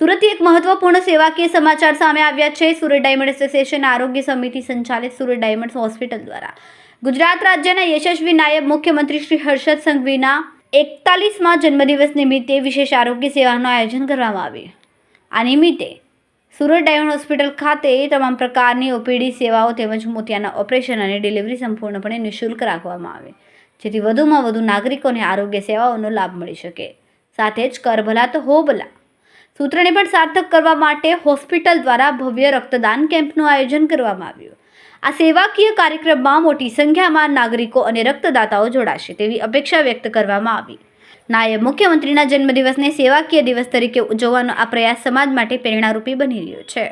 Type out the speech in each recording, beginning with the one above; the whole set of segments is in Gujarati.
સુરતથી એક મહત્વપૂર્ણ સેવાકીય સમાચાર સામે આવ્યા છે. સુરત ડાયમંડ એસોસિએશન આરોગ્ય સમિતિ સંચાલિત સુરત ડાયમંડ હોસ્પિટલ દ્વારા. ગુજરાત રાજ્યના યશસ્વી નાયબ મુખ્યમંત્રી શ્રી હર્ષદ સંઘવીના એકતાલીસમાં જન્મદિવસ નિમિત્તે વિશેષ આરોગ્ય સેવાનું આયોજન કરવામાં આવ્યું. આ નિમિત્તે સુરત ડાયમંડ હોસ્પિટલ ખાતે તમામ પ્રકારની ઓપીડી સેવાઓ તેમજ મોતિયાના ઓપરેશન અને ડિલિવરી સંપૂર્ણપણે નિઃશુલ્ક રાખવામાં આવે, જેથી વધુમાં વધુ નાગરિકોને આરોગ્ય સેવાઓનો લાભ મળી શકે. સાથે જ કરભલા તો હો ભલા. સૂત્રને પણ સાર્થક કરવા માટે હોસ્પિટલ દ્વારા ભવ્ય રક્તદાન કેમ્પનું આયોજન કરવામાં આવ્યું. આ સેવાકીય કાર્યક્રમમાં મોટી સંખ્યામાં નાગરિકો અને રક્તદાતાઓ જોડાશે તેવી અપેક્ષા વ્યક્ત કરવામાં આવી. નાયબ મુખ્યમંત્રીના જન્મદિવસને સેવાકીય દિવસ તરીકે ઉજવવાનો આ પ્રયાસ સમાજ માટે પ્રેરણારૂપી બની રહ્યો છે.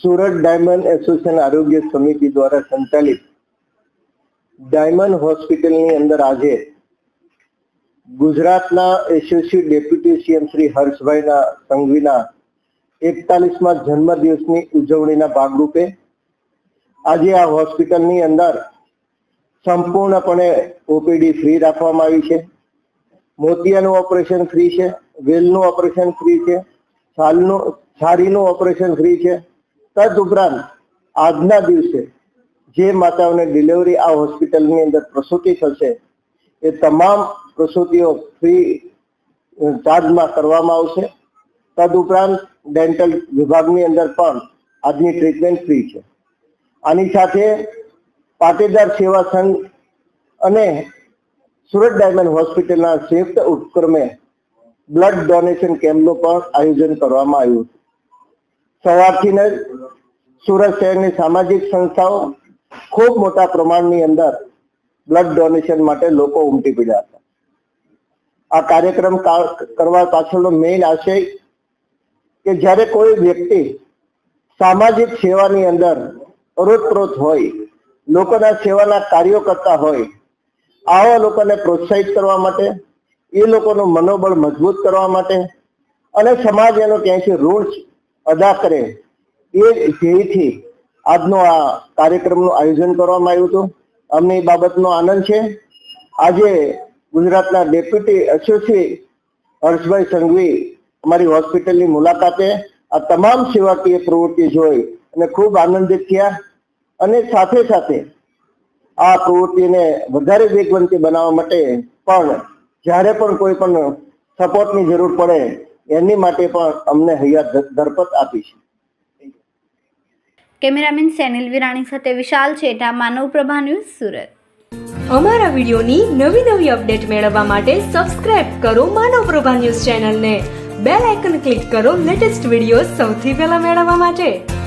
સુરત ડાયમંડ એસોસિએશન આરોગ્ય સમિતિ દ્વારા સંચાલિત ડાયમંડ હોસ્પિટલની અંદર આજે ગુજરાતના એસોસિએટ ડેપ્યુટી સીએમ શ્રી હર્ષભાઈના સંઘવીના એકતાલીસમાં જન્મદિવસની ઉજવણીના ભાગરૂપે આજે આ હોસ્પિટલની અંદર સંપૂર્ણપણે ઓપીડી ફ્રી રાખવામાં આવી છે. મોતિયાનું ઓપરેશન ફ્રી છે, વેલનું ઓપરેશન ફ્રી છે, છાલનું, છારીનું ઓપરેશન ફ્રી છે. તદ ઉપરાંત આજના દિવસે જે માતાઓને ડિલિવરી આ હોસ્પિટલની અંદર પ્રસૂતિ થશે, એ તમામ પ્રસૂતિઓ ફ્રી ચાર્જમાં કરવામાં આવશે. તદ ઉપરાંત ડેન્ટલ વિભાગની અંદર પણ આજની ટ્રીટમેન્ટ ફ્રી છે. આની સાથે પાટીદાર સેવા સંઘ અને સુરત ડાયમંડ હોસ્પિટલના સંયુક્ત ઉપક્રમે બ્લડ ડોનેશન કેમ્પનું પણ આયોજન કરવામાં આવ્યું સવારથી જ સુરત શહેરની સામાજિક સંસ્થાઓ ખૂબ મોટા પ્રમાણની અંદર બ્લડ ડોનેશન માટે લોકો ઉમટી પડ્યા હતા. આ કાર્યક્રમ કરવા પાછળનો મેઇન આશય કે જ્યારે કોઈ વ્યક્તિ સામાજિક સેવાની અંદર ઓતપ્રોત હોય લોકોના સેવાના કાર્યો કરતા હોય, આવા લોકોને પ્રોત્સાહિત કરવા માટે, એ લોકોનું મનોબળ મજબૂત કરવા માટે અને સમાજ એનો ક્યાંયથી ઋણ અદા કરે એ ધ્યેયથી આજનો આ કાર્યક્રમનું આયોજન કરવામાં આવ્યું હતું. અમને એ બાબતનો આનંદ છે. આજે ગુજરાતના ડેપ્યુટી એસોસિએટ હર્ષભાઈ સંઘવી અમારી હોસ્પિટલની મુલાકાતે આ તમામ સેવાકીય પ્રવૃત્તિ જોઈ અને ખૂબ આનંદિત થયા. અને સાથે સાથે આ પ્રવૃત્તિને વધારે વેગવંતી બનાવવા માટે પણ જ્યારે પણ કોઈ પણ સપોર્ટની જરૂર પડે એની માટે પણ અમને હૈયા ધરપત આપી છે. કેમેરામેન સેનિલ વિરાણી સાથે વિશાલ છેટા માનવ પ્રભા ન્યૂઝ સુરત. અમારા વિડિયોની નવી નવી અપડેટ મેળવવા માટે સબસ્ક્રાઇબ કરો માનવ પ્રભા ન્યૂઝ ચેનલને. બેલ આઇકન ક્લિક કરો લેટેસ્ટ વીડિયો સૌથી પહેલા મેળવવા માટે.